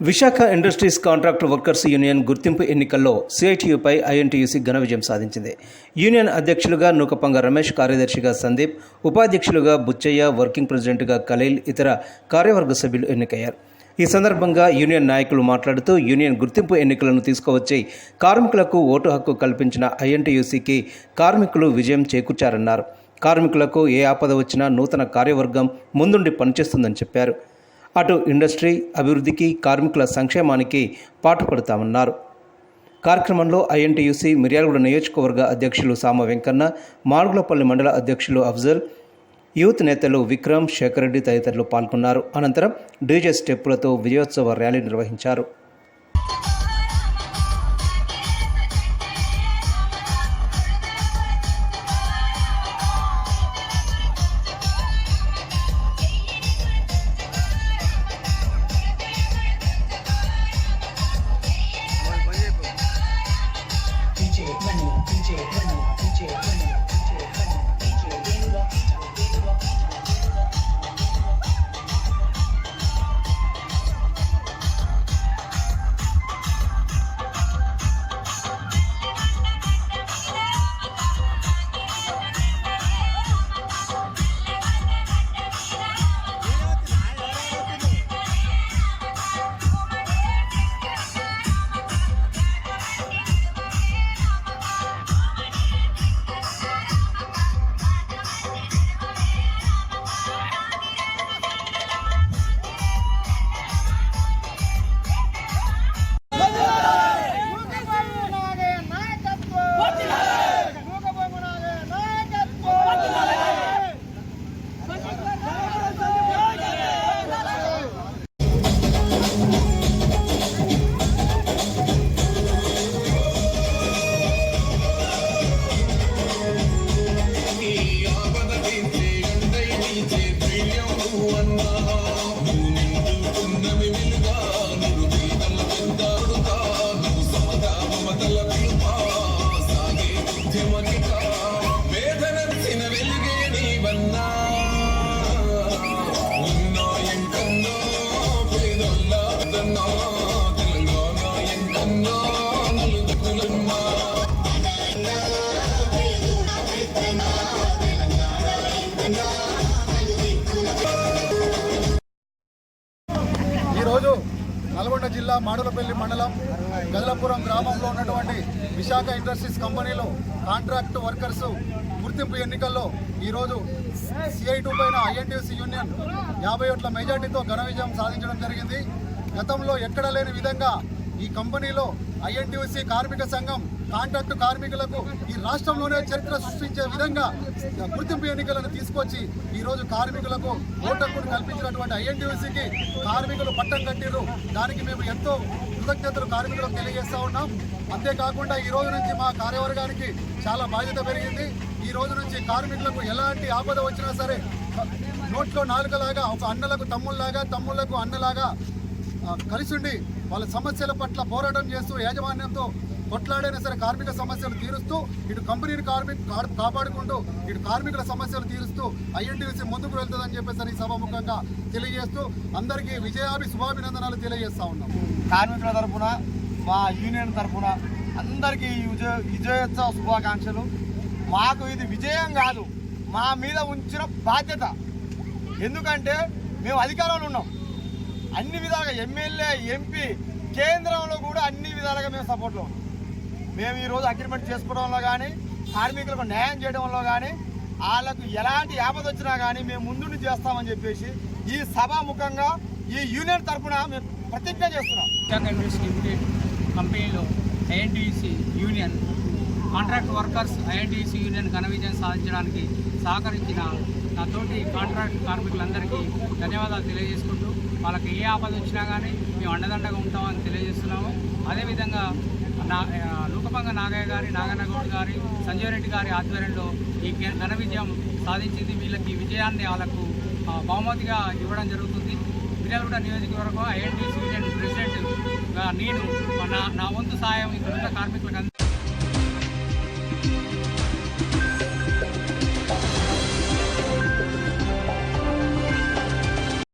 Visakha industries contract workers union గుర్తింపు ఎన్నికల్లో సిఐటియుపై INTUC ఘన విజయం సాధించింది. యూనియన్ అధ్యక్షులుగా నూకపంగ రమేష్ కార్యదర్శిగా సందీప్ ఉపాధ్యక్షులుగా బుచ్చయ్య వర్కింగ్ ప్రెసిడెంట్గా ఖలీల్ ఇతర కార్యవర్గ సభ్యులు ఎన్నికయ్యారు. ఈ సందర్భంగా యూనియన్ నాయకులు మాట్లాడుతూ యూనియన్ గుర్తింపు ఎన్నికలను తీసుకువచ్చి కార్మికులకు ఓటు హక్కు కల్పించిన ఐఎన్టీయూసీకి కార్మికులు విజయం చేకూర్చారన్నారు. కార్మికులకు ఏ ఆపద వచ్చినా నూతన కార్యవర్గం ముందుండి పనిచేస్తుందని చెప్పారు. అటు ఇండస్ట్రీ అభివృద్ధికి కార్మికుల సంక్షేమానికి పాటుపడతామన్నారు. కార్యక్రమంలో ఐఎన్టీయూసీ మిర్యాలగూడ నియోజకవర్గ అధ్యక్షులు సామ వెంకన్న మాడుగులపల్లి మండల అధ్యక్షులు అఫ్జల్ యూత్ నేతలు విక్రమ్ శేఖర్ రెడ్డి తదితరులు పాల్గొన్నారు. అనంతరం డీజే స్టెప్పులతో విజయోత్సవ ర్యాలీ నిర్వహించారు. ఈరోజు నల్గొండ జిల్లా మాడులపల్లి మండలం గదలపురం గ్రామంలో ఉన్నటువంటి విశాఖ ఇండస్ట్రీస్ కంపెనీలో కాంట్రాక్ట్ వర్కర్స్ గుర్తింపు ఎన్నికల్లో ఈరోజు సిఐ టూ పైన ఐఎన్టీసీ యూనియన్ యాభై ఓట్ల మెజార్టీతో ఘన విజయం సాధించడం జరిగింది. గతంలో ఎక్కడ లేని విధంగా ఈ కంపెనీలో ఐఎన్టీసీ కార్మిక సంఘం కాంట్రాక్టు కార్మికులకు ఈ రాష్ట్రంలోనే చరిత్ర సృష్టించే విధంగా గుర్తింపు ఎన్నికలను తీసుకొచ్చి ఈ రోజు కార్మికులకు ఓటక్కును కల్పించినటువంటి ఐఎన్టీసీకి కార్మికులు పట్టం కట్టిర్రు. దానికి మేము ఎంతో కృతజ్ఞతలు కార్మికులకు తెలియజేస్తా ఉన్నాం. అంతేకాకుండా ఈ రోజు నుంచి మా కార్యవర్గానికి చాలా బాధ్యత పెరిగింది. ఈ రోజు నుంచి కార్మికులకు ఎలాంటి ఆపద వచ్చినా సరే నోట్లో నాలుగలాగా ఒక అన్నలకు తమ్ముళ్ళలాగా తమ్ముళ్ళకు అన్నలాగా ఆ, కలిసి ఉండి వాళ్ళ సమస్యల పట్ల పోరాటం చేస్తూ యాజమాన్యంతో కొట్లాడైనా సరే కార్మిక సమస్యలు తీరుస్తూ ఇటు కంపెనీని కార్మిక కాపాడుకుంటూ ఇటు కార్మికుల సమస్యలు తీరుస్తూ ఐఎన్టీసీ ముందుకు వెళ్తుందని చెప్పేసి ఈ సభాముఖంగా తెలియజేస్తూ అందరికీ విజయాభి శుభాభినందనాలు తెలియజేస్తా ఉన్నాం. కార్మికుల తరఫున మా యూనియన్ తరపున అందరికీ ఈ విజయ విజయోత్సవ శుభాకాంక్షలు. మాకు ఇది విజయం కాదు. మా మీద ఉంచిన బాధ్యత. ఎందుకంటే మేము అధికారంలో ఉన్నాం. అన్ని విధాలుగా ఎమ్మెల్యే ఎంపీ కేంద్రంలో కూడా అన్ని విధాలుగా మేము సపోర్ట్లో ఉన్నాం. మేము ఈరోజు అగ్రిమెంట్ చేసుకోవడంలో కానీ కార్మికులకు న్యాయం చేయడంలో కానీ వాళ్ళకు ఎలాంటి ఆపద వచ్చినా కానీ మేము ముందుండి చేస్తామని చెప్పేసి ఈ సభాముఖంగా ఈ యూనియన్ తరఫున మేము ప్రతిజ్ఞ చేస్తున్నాం. లిమిటెడ్ కంపెనీలో INTUC union contract workers INTUC union ఘన విజయం సాధించడానికి సహకరించిన నాతోటి కాంట్రాక్ట్ కార్మికులందరికీ ధన్యవాదాలు తెలియజేసుకుంటూ వాళ్ళకి ఏ ఆపద వచ్చినా కానీ మేము అండదండగా ఉంటామని తెలియజేస్తున్నాము. అదేవిధంగా నా లోకపంగ లూకపంగ నాగయ్య గారి నాగన్నగౌడ్ గారి సంజయ్ రెడ్డి గారి ఆధ్వర్యంలో ఈ ఘన విజయం సాధించింది. వీళ్ళకి విజయాన్ని వాళ్ళకు బహుమతిగా ఇవ్వడం జరుగుతుంది. మిర్యాలగూడ నియోజకవర్గం ఐఎన్టీసీ యూనియన్ ప్రెసిడెంట్గా నేను నా నా వంతు సాయం ఇక్కడ ఉన్న